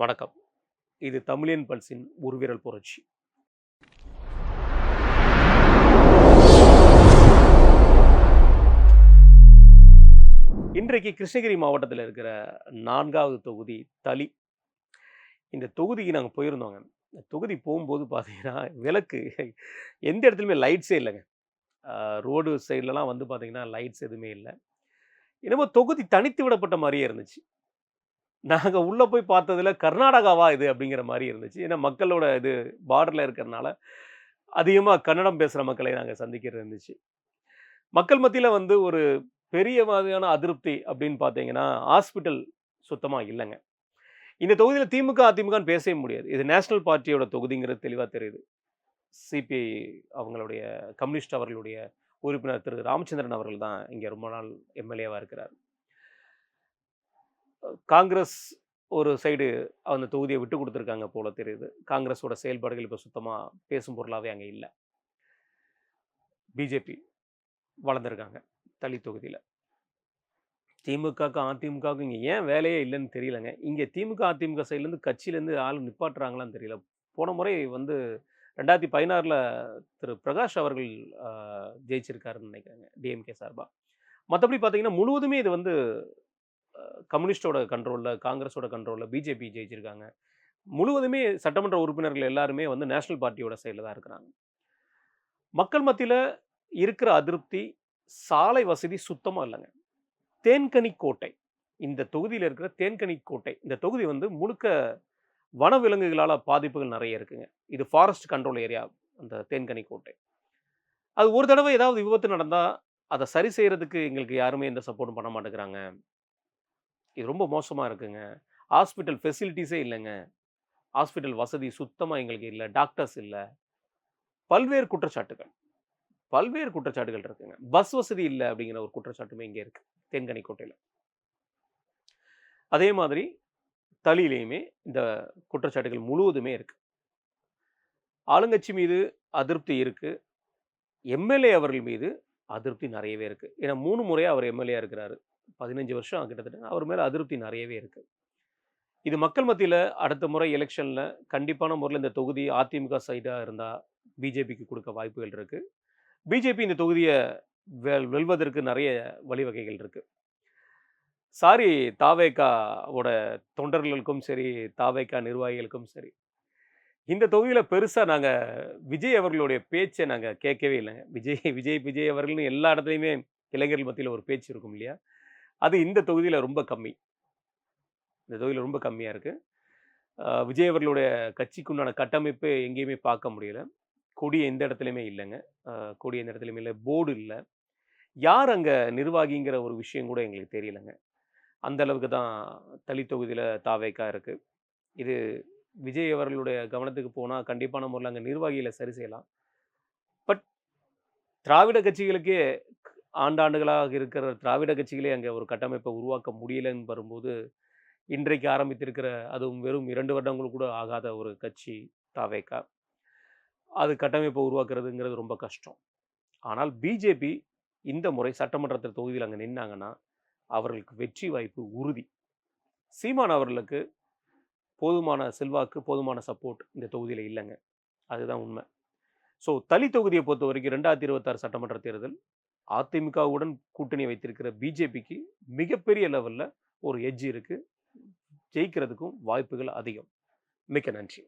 வணக்கம். இது தமிழியன் பல்ஸின் உருவிரல் புரட்சி. இன்றைக்கு கிருஷ்ணகிரி மாவட்டத்தில் இருக்கிற நான்காவது தொகுதி தளி. இந்த தொகுதிக்கு நாங்கள் போயிருந்தோங்க. இந்த தொகுதி போகும்போது பார்த்தீங்கன்னா விளக்கு எந்த இடத்துலையுமே லைட்ஸே இல்லைங்க. ரோடு சைட்லலாம் வந்து பார்த்தீங்கன்னா லைட்ஸ் எதுவுமே இல்லை. என்னமோ தொகுதி தனித்து விடப்பட்ட மாதிரியே இருந்துச்சு. நாங்கள் உள்ளே போய் பார்த்ததுல கர்நாடகாவா இது அப்படிங்கிற மாதிரி இருந்துச்சு. ஏன்னா மக்களோட இது பார்டரில் இருக்கிறனால அதிகமாக கன்னடம் பேசுகிற மக்களை நாங்கள் சந்திக்கிறது இருந்துச்சு. மக்கள் மத்தியில் வந்து ஒரு பெரிய மாதிரியான அதிருப்தி அப்படின்னு பார்த்தீங்கன்னா ஹாஸ்பிட்டல் சுத்தமாக இல்லைங்க. இந்த தொகுதியில் திமுக அதிமுகன்னு பேசவே முடியாது. இது நேஷனல் பார்ட்டியோட தொகுதிங்கிறது தெளிவாக தெரியுது. சிபிஐ அவங்களுடைய கம்யூனிஸ்ட் அவர்களுடைய உறுப்பினர் திரு. ராமச்சந்திரன் அவர்கள் தான் இங்கே ரொம்ப நாள் எம்எல்ஏவாக இருக்கிறார். காங்கிரஸ் ஒரு சைடு அந்த தொகுதியை விட்டு கொடுத்துருக்காங்க போல தெரியுது. காங்கிரஸோட செயல்பாடுகள் இப்போ சுத்தமாக பேசும் பொருளாகவே அங்கே இல்லை. பிஜேபி வளர்ந்துருக்காங்க தளி தொகுதியில். திமுகவுக்கும் அதிமுகவுக்கும் இங்கே ஏன் வேலையே இல்லைன்னு தெரியலங்க. இங்கே திமுக அதிமுக சைட்லேருந்து கட்சியிலேருந்து ஆள் நிப்பாட்டுறாங்களான்னு தெரியல. போன முறை வந்து ரெண்டாயிரத்தி பதினாறில் திரு பிரகாஷ் அவர்கள் ஜெயிச்சிருக்காருன்னு நினைக்கிறாங்க டிஎம்கே சார்பாக மற்றபடி பார்த்தீங்கன்னா முழுவதுமே இது வந்து கம்யூனிஸ்டோட கண்ட்ரோலில் காங்கிரஸோட கண்ட்ரோலில் பிஜேபி ஜெயிச்சிருக்காங்க. முழுவதுமே சட்டமன்ற உறுப்பினர்கள் எல்லாருமே வந்து நேஷனல் பார்ட்டியோட சைடில் தான் இருக்கிறாங்க. மக்கள் மத்தியில் இருக்கிற அதிருப்தி சாலை வசதி சுத்தமாக இல்லைங்க. தேன்கனி கோட்டை இந்த தொகுதியில் இருக்கிற தேன்கனி கோட்டை இந்த தொகுதி வந்து முழுக்க வனவிலங்குகளால் பாதிப்புகள் நிறைய இருக்குங்க. இது ஃபாரஸ்ட் கண்ட்ரோல் ஏரியா அந்த தேன்கனி கோட்டை. அது ஒரு தடவை ஏதாவது விபத்து நடந்தால் அதை சரி செய்கிறதுக்கு எங்களுக்கு யாருமே எந்த சப்போர்ட்டும் பண்ண மாட்டேங்கிறாங்க. இது ரொம்ப மோசமாக இருக்குங்க. ஹாஸ்பிட்டல் ஃபெசிலிட்டிஸே இல்லைங்க. ஹாஸ்பிட்டல் வசதி சுத்தமாக எங்களுக்கு இல்லை. டாக்டர்ஸ் இல்லை. பல்வேறு குற்றச்சாட்டுகள். பல்வேறு குற்றச்சாட்டுகள் இருக்குங்க. பஸ் வசதி இல்லை அப்படிங்கிற ஒரு குற்றச்சாட்டுமே இங்கே இருக்கு. தென்கனிக்கோட்டையில் அதே மாதிரி தளியிலையுமே இந்த குற்றச்சாட்டுகள் முழுவதுமே இருக்கு. ஆளுங்கட்சி மீது அதிருப்தி இருக்கு. எம்எல்ஏ அவர்கள் மீது அதிருப்தி நிறையவே இருக்கு. ஏன்னா மூணு முறையாக அவர் எம்எல்ஏ இருக்கிறாரு. பதினஞ்சு வருஷம் கிட்டத்தட்ட அவர் மேலே அதிருப்தி நிறையவே இருக்கு. இது மக்கள் மத்தியில் அடுத்த முறை எலெக்ஷனில் கண்டிப்பான முறையில் இந்த தொகுதி அதிமுக சைடாக இருந்தால் பிஜேபிக்கு கொடுக்க வாய்ப்புகள் இருக்குது பிஜேபி இந்த தொகுதியை வெல் வெல்வதற்கு நிறைய வழிவகைகள் இருக்குது சாரி தாவேக்காவோட தொண்டர்களுக்கும் சரி தாவேக்கா நிர்வாகிகளுக்கும் சரி இந்த தொகுதியில் பெருசாக நாங்கள் விஜய் அவர்களுடைய பேச்சை நாங்கள் கேட்கவே இல்லைங்க. விஜய் விஜய் விஜய் அவர்கள்னு எல்லா இடத்துலையுமே இளைஞர்கள் மத்தியில் ஒரு பேச்சு இருக்கும் இல்லையா? அது இந்த தொகுதியில் ரொம்ப கம்மி. இந்த தொகுதியில் ரொம்ப கம்மியாக இருக்குது விஜய் அவர்களுடைய கட்சிக்குண்டான கட்டமைப்பு எங்கேயுமே பார்க்க முடியல. கொடி எந்த இடத்துலையுமே இல்லைங்க. கொடி எந்த இடத்துலையுமே இல்லை. போர்டு இல்லை. யார் அங்கே நிர்வாகிங்கிற ஒரு விஷயம் கூட எங்களுக்கு தெரியலைங்க. அந்த அளவுக்கு தான் தளி தொகுதியில் தாவேக்கா இருக்குது இது விஜய் அவர்களுடைய கவனத்துக்கு போனால் கண்டிப்பான முறையில் அங்கே நிர்வாகிகளை சரி செய்யலாம். பட் திராவிட கட்சிகளுக்கே ஆண்டாண்டுகளாக இருக்கிற திராவிட கட்சிகளே அங்கே ஒரு கட்டமைப்பை உருவாக்க முடியலைன்னு வரும்போது இன்றைக்கு ஆரம்பித்திருக்கிற அதுவும் வெறும் இரண்டு வருடங்கள் கூட ஆகாத ஒரு கட்சி தாவேக்கா. அது கட்டமைப்பை உருவாக்குறதுங்கிறது ரொம்ப கஷ்டம். ஆனால் பிஜேபி இந்த முறை சட்டமன்றத்தில் தொகுதியில் அங்கே நின்னாங்கன்னா அவர்களுக்கு வெற்றி வாய்ப்பு உறுதி. சீமான் அவர்களுக்கு போதுமான செல்வாக்கு போதுமான சப்போர்ட் இந்த தொகுதியில் இல்லைங்க. அதுதான் உண்மை. ஸோ தளி தொகுதியை பொறுத்த வரைக்கும் ரெண்டாயிரத்தி இருபத்தாறு சட்டமன்ற தேர்தல் அதிமுகவுடன் கூட்டணி வைத்திருக்கிற பிஜேபிக்கு மிகப்பெரிய லெவலில் ஒரு எட்ஜ் இருக்குது ஜெயிக்கிறதுக்கும் வாய்ப்புகள் அதிகம். மிக்க நன்றி.